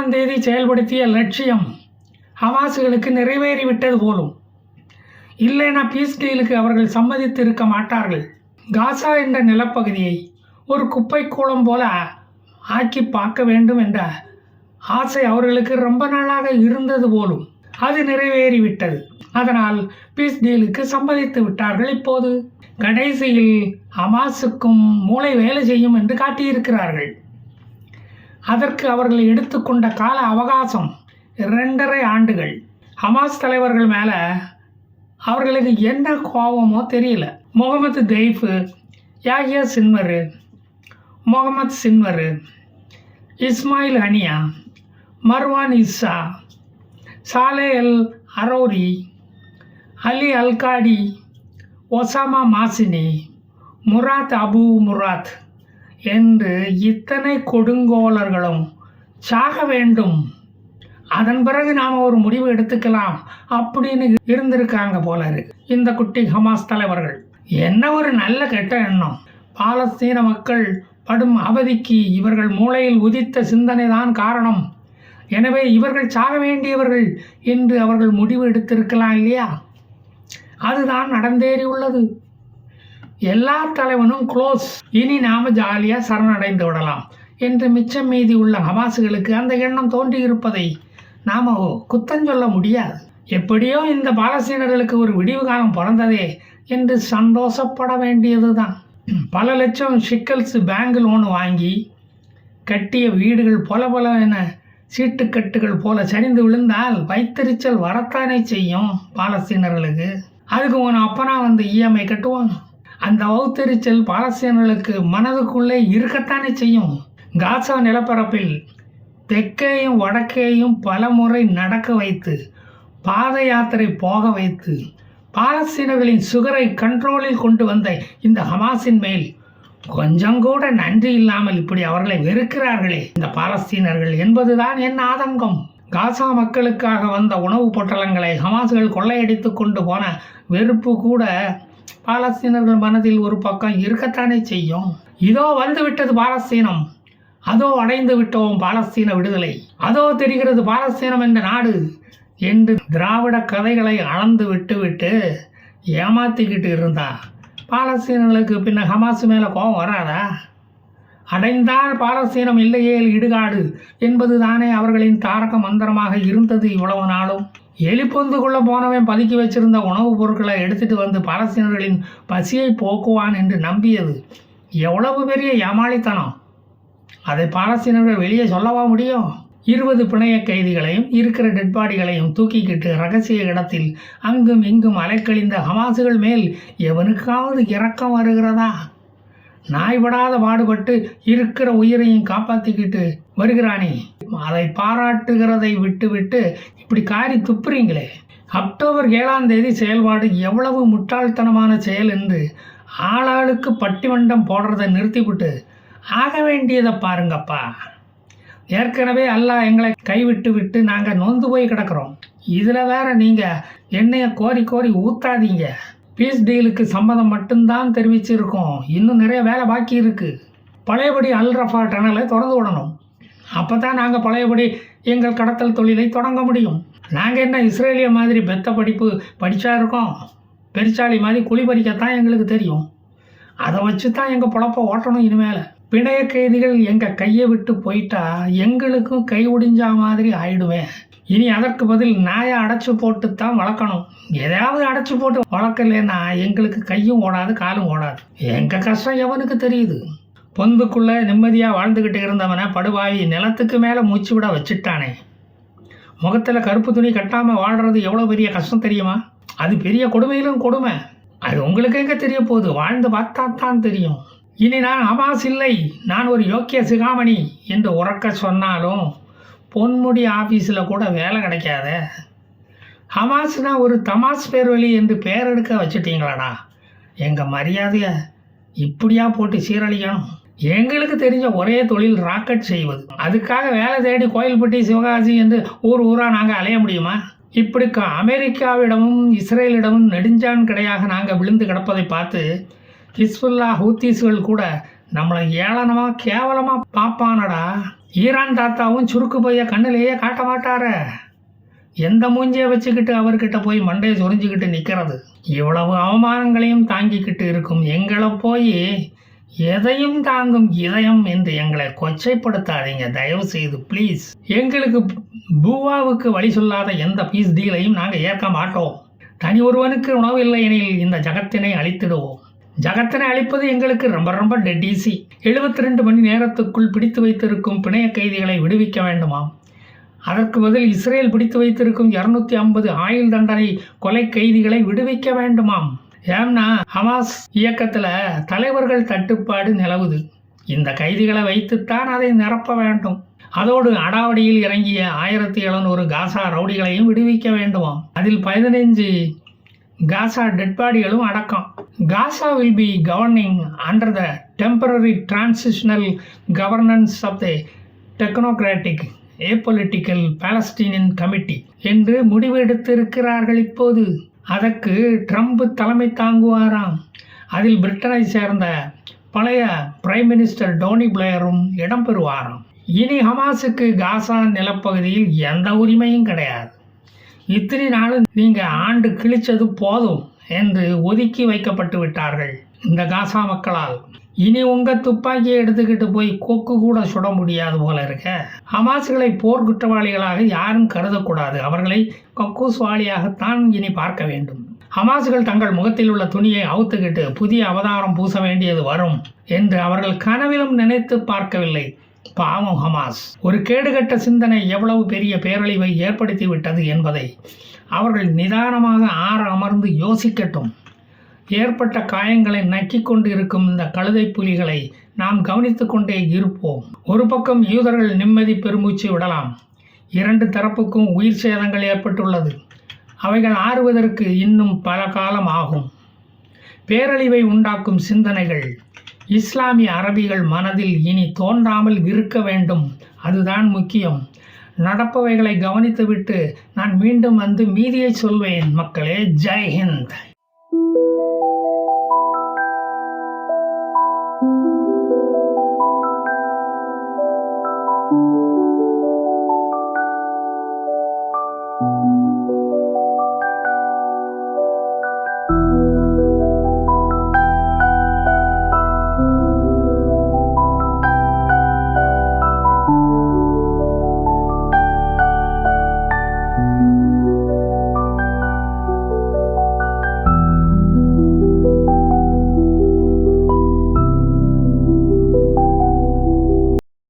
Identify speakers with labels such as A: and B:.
A: ஏழாம் தேதி செயல்படுத்திய லட்சியம் ஹமாஸுகளுக்கு நிறைவேறிவிட்டது போலும். இல்லைனா பீஸ் டீலுக்கு அவர்கள் சம்மதித்து இருக்க மாட்டார்கள். காசா என்ற நிலப்பகுதியை ஒரு குப்பை கூளம் போல ஆக்கி பார்க்க வேண்டும் என்ற ஆசை அவர்களுக்கு ரொம்ப நாளாக இருந்தது போலும். அது நிறைவேறிவிட்டது. அதனால் பீஸ் டீலுக்கு சம்மதித்து விட்டார்கள் இப்போது. கடைசியில் ஹமாஸுக்கும் மூளை வேலை செய்யும் என்று காட்டியிருக்கிறார்கள். அதற்கு அவர்கள் எடுத்துக்கொண்ட கால அவகாசம் இரண்டரை ஆண்டுகள். ஹமாஸ் தலைவர்கள் மேலே அவர்களுக்கு என்ன கோபமோ தெரியல. Mohammed Deif Yahya Sinwar Mohammed Sinwar Ismail Haniyeh Marwan Issa Saleh al Arouri Ali Alkadi Osama Mazini Murad Abu Murad என்று இத்தனை கொடுங்கோலர்களும் சாக வேண்டும். அதன் பிறகு நாம் ஒரு முடிவு எடுத்துக்கலாம் அப்படின்னு இருந்திருக்காங்க போல இருக்கு. இந்த குட்டி ஹமாஸ் தலைவர்கள். என்ன ஒரு நல்ல கெட்ட எண்ணம். பாலஸ்தீன மக்கள் படும் அவதிக்கு இவர்கள் மூளையில் உதித்த சிந்தனை தான் காரணம். எனவே இவர்கள் சாக வேண்டியவர்கள் என்று அவர்கள் முடிவு எடுத்திருக்கலாம் இல்லையா? அதுதான் நடந்தேறி உள்ளது. எல்லா தலைவனும் க்ளோஸ் இனி நாம ஜாலியாக சரணடைந்து விடலாம். என்று மிச்சம் மீதி உள்ள ஹமாசுகளுக்கு அந்த எண்ணம் தோன்றியிருப்பதை நாம் குத்தஞ்சொல்ல முடியாது. எப்படியோ இந்த பாலஸ்தீனர்களுக்கு ஒரு விடிவு காலம் பிறந்ததே என்று சந்தோஷப்பட வேண்டியதுதான். பல லட்சம் ஷிக்கல்ஸ் பேங்க் லோன் வாங்கி கட்டிய வீடுகள் பொல பல என சீட்டுக்கட்டுகள் போல சரிந்து விழுந்தால் வைத்தறிச்சல் வரத்தானே செய்யும் பாலஸ்தீனர்களுக்கு? அதுக்கு உன் அப்பனா வந்து இஎம்ஐ கட்டுவான். அந்த அவுத்தரிச்சல் பாலஸ்தீனர்களுக்கு மனதுக்குள்ளே இருக்கத்தானே செய்யும்? காசா நிலப்பரப்பில் தெற்கேயும் வடக்கேயும் பலமுறை நடக்க வைத்து பாத யாத்திரை போக வைத்து பாலஸ்தீனர்களின் சுகரை கண்ட்ரோலில் கொண்டு வந்த இந்த ஹமாஸின் மேல் கொஞ்சம் கூட நன்றி இல்லாமல் இப்படி அவர்களை வெறுக்கிறார்களே. இந்த பாலஸ்தீனர்கள் என்பதுதான் என் ஆதங்கம். காசா மக்களுக்காக வந்த உணவுப் பொட்டலங்களை ஹமாஸ்கள் கொள்ளையடித்து கொண்டு போன வெறுப்பு கூட பாலஸ்தீனர்கள் மனதில் ஒரு பக்கம் இருக்கத்தானே செய்யும்? இதோ வந்து விட்டது பாலஸ்தீனம். அதோ அடைந்து விட்டோம் பாலஸ்தீன விடுதலை. அதோ தெரிகிறது பாலஸ்தீனம் என்ற நாடு. என்று திராவிட கதைகளை அளந்து விட்டு விட்டு ஏமாத்திக்கிட்டு இருந்தா. பாலஸ்தீனர்களுக்கு பின்ன ஹமாஸ் மேலே கோபம் வராதா? அடைந்தால் பாலஸ்தீனம் இல்லையே இடுகாடு. என்பது தானே அவர்களின் தாரக மந்திரமாக இருந்தது இவ்வளவு நாளும். எலிப்பொந்துக்குள்ளே போனவன் பதுக்கி வச்சிருந்த உணவுப் பொருட்களை எடுத்துட்டு வந்து பாலஸ்தீனர்களின் பசியை போக்குவான் என்று நம்பியது. எவ்வளவு பெரிய ஏமாளித்தனம். அதை பாலஸ்தீனர்கள் வெளியே சொல்லவா முடியும்? இருபது பிணைய கைதிகளையும் இருக்கிற டெட்பாடிகளையும் தூக்கிக்கிட்டு ரகசிய இடத்தில் அங்கும் இங்கும் அலைக்கழிந்த ஹமாசுகள் மேல் எவனுக்காவது இரக்கம் வருகிறதா? நாய்படாத பாடுபட்டு இருக்கிற உயிரையும் காப்பாற்றிக்கிட்டு வருகிறானே. அதை பாராட்டுகிறதை விட்டுவிட்டு இப்படி காரி துப்புறீங்களே? அக்டோபர் ஏழாம் தேதி செயல்பாடு எவ்வளவு முட்டாள்தனமான செயல் என்று ஆளாளுக்கு பட்டிமண்டம் போடுறதை நிறுத்திவிட்டு ஆக வேண்டியதை பாருங்கப்பா. ஏற்கனவே அல்லாஹ் எங்களை கைவிட்டு விட்டு நாங்கள் நொந்து போய் கிடக்கிறோம். இதில் வேற நீங்கள் எண்ணெயை கோரி கோரி ஊற்றாதீங்க பீஸ் டீலுக்கு சம்மதம் மட்டும்தான் தெரிவிச்சிருக்கோம். இன்னும் நிறைய வேலை பாக்கி இருக்குது பழையபடி அல் ரஃபா டனலை திறந்து விடணும் அப்போ தான் நாங்கள் பழையபடி எங்கள் கடத்தல் தொழிலை தொடங்க முடியும். நாங்கள் என்ன இஸ்ரேலிய மாதிரி பெத்த படிப்பு படித்தா இருக்கோம்? பெருச்சாளி மாதிரி குழி பறிக்கத்தான் எங்களுக்கு தெரியும். அதை வச்சு தான் எங்கள் பொழப்பை ஓட்டணும் இனிமேல். பிணைய கைதிகள் எங்கள் கையை விட்டு போயிட்டா எங்களுக்கும் கை ஒடிஞ்சா மாதிரி ஆயிடுவேன். இனி அதற்கு பதில் நாயை அடைச்சி போட்டு தான் வளர்க்கணும். எதையாவது அடைச்சி போட்டு வளர்க்கலன்னா எங்களுக்கு கையும் ஓடாது காலும் ஓடாது. எங்கள் கஷ்டம் எவனுக்கு தெரியுது? பொந்துக்குள்ளே நிம்மதியாக வாழ்ந்துக்கிட்டு இருந்தவனை படுவாயி நிலத்துக்கு மேலே மூச்சு விட வச்சுட்டானே. முகத்தில் கருப்பு துணி கட்டாமல் வாழ்கிறது எவ்வளோ பெரிய கஷ்டம் தெரியுமா? அது பெரிய கொடுமையிலும் கொடுமை. அது உங்களுக்கு எங்கே தெரிய போகுது? வாழ்ந்து பார்த்தா தான் தெரியும். இனி நான் அமாஸ் இல்லை. நான் ஒரு யோக்கிய சிகாமணி என்று உறக்க சொன்னாலும் பொன்முடி ஆஃபீஸில் கூட வேலை கிடைக்காத. ஹமாஸ்னா ஒரு தமாஸ் பேர்வழி என்று பேர் எடுக்க வச்சுட்டீங்களாடா. எங்கள் மரியாதையை இப்படியா போட்டு சீரழிக்கணும்? எங்களுக்கு தெரிஞ்ச ஒரே தொழில் ராக்கெட் செய்வது. அதுக்காக வேலை தேடி கோயில்பட்டி சிவகாசி என்று ஊர் ஊராக நாங்கள் அலைய முடியுமா? இப்படி அமெரிக்காவிடமும் இஸ்ரேலிடமும் நெடுஞ்சான் கிடையாக நாங்கள் விழுந்து கிடப்பதை பார்த்து ஹிஸ்புல்லா ஹூத்தீஸ்கள் கூட நம்மளை ஏளனமாக கேவலமாக பார்ப்பானடா. ஈரான் தாத்தாவும் சுருக்கு பைய கண்ணிலேயே காட்ட மாட்டாரே. எந்த மூஞ்சியை வச்சுக்கிட்டு அவர்கிட்ட போய் மண்டையை சொரிஞ்சுக்கிட்டு நிற்கிறது இவ்வளவு அவமானங்களையும் தாங்கிக்கிட்டு இருக்கும் எங்களை போய் எதையும் தாங்கும் இதயம் என்று எங்களை கொச்சைப்படுத்தாதீங்க. தயவு செய்து ப்ளீஸ் எங்களுக்கு பூவாவுக்கு வழி சொல்லாத எந்த பீஸ் டீலையும் நாங்கள் ஏற்க மாட்டோம். தனி ஒருவனுக்கு உணவு இல்லை எனில் இந்த ஜகத்தினை அழித்திடுவோம். ஜகத்தினை அழிப்பது எங்களுக்கு ரொம்ப ரொம்ப டெட் ஈஸி எழுபத்தி ரெண்டு மணி நேரத்துக்குள் பிடித்து வைத்திருக்கும் பிணைய கைதிகளை விடுவிக்க வேண்டுமாம். அதற்கு பதில் இஸ்ரேல் பிடித்து வைத்திருக்கும் இருநூத்தி ஐம்பது ஆயுள் தண்டனை கொலை கைதிகளை விடுவிக்க வேண்டுமாம். ஏம்னா ஹமாஸ் இயக்கத்தில் தலைவர்கள் தட்டுப்பாடு நிலவுது. இந்த கைதிகளை வைத்துத்தான் அதை நிரப்ப வேண்டும். அதோடு அடாவடியில் இறங்கிய ஆயிரத்தி எழுநூறு காசா ரவுடிகளையும் விடுவிக்க வேண்டுமாம். அதில் பதினைஞ்சு காசா டெட்பாடிகளும் அடக்கம். Gaza will be governing under the temporary transitional governance of the technocratic apolitical Palestinian committee என்று முடிவெடுத்திருக்கிறார்கள் இப்போது. அதற்கு ட்ரம்ப் தலைமை தாங்குவாராம். அதில் பிரிட்டனை சேர்ந்த பழைய பிரைம் மினிஸ்டர் டோனி பிளேயரும் இடம்பெறுவாராம் இனி ஹமாஸுக்கு காசா நிலப்பகுதியில் எந்த உரிமையும் கிடையாது. இத்தனை நாளும் நீங்கள் ஆண்டு கிழிச்சது போதும் என்று ஒதுக்கி வைக்கப்பட்டு விட்டார்கள் இந்த காசா மக்களால். இனி உங்கள் துப்பாக்கியை எடுத்துக்கிட்டு போய் கொக்கு கூட சுட முடியாது போல இருக்க. ஹமாஸ்களை போர் குற்றவாளிகளாக யாரும் கருதக்கூடாது. அவர்களை கக்கூஸ்வாலியாகத்தான் இனி பார்க்க வேண்டும். ஹமாஸ்கள் தங்கள் முகத்தில் உள்ள துணியை அவுத்துக்கிட்டு புதிய அவதாரம் பூச வேண்டியது வரும் என்று அவர்கள் கனவிலும் நினைத்து பார்க்கவில்லை. பாவம் ஹமாஸ். ஒரு கேடுகட்ட சிந்தனை எவ்வளவு பெரிய பேரழிவை ஏற்படுத்திவிட்டது என்பதை அவர்கள் நிதானமாக ஆற அமர்ந்து யோசிக்கட்டும். ஏற்பட்ட காயங்களை நக்கிக் கொண்டு இருக்கும் இந்த கழுதை புலிகளை நாம் கவனித்துக் கொண்டே இருப்போம். ஒரு பக்கம் யூதர்கள் நிம்மதி பெருமூச்சு விடலாம். இரண்டு தரப்புக்கும் உயிர் சேதங்கள் ஏற்பட்டுள்ளது. அவைகள் ஆறுவதற்கு இன்னும் பல காலம் ஆகும். பேரழிவை உண்டாக்கும் சிந்தனைகள். இஸ்லாமிய அரபிகள் மனதில் இனி தோன்றாமல் இருக்க வேண்டும். அதுதான் முக்கியம். நடப்பவைகளை கவனித்துவிட்டு நான் மீண்டும் வந்து மீதியை சொல்வேன். மக்களே ஜெய்ஹிந்த் Thank you.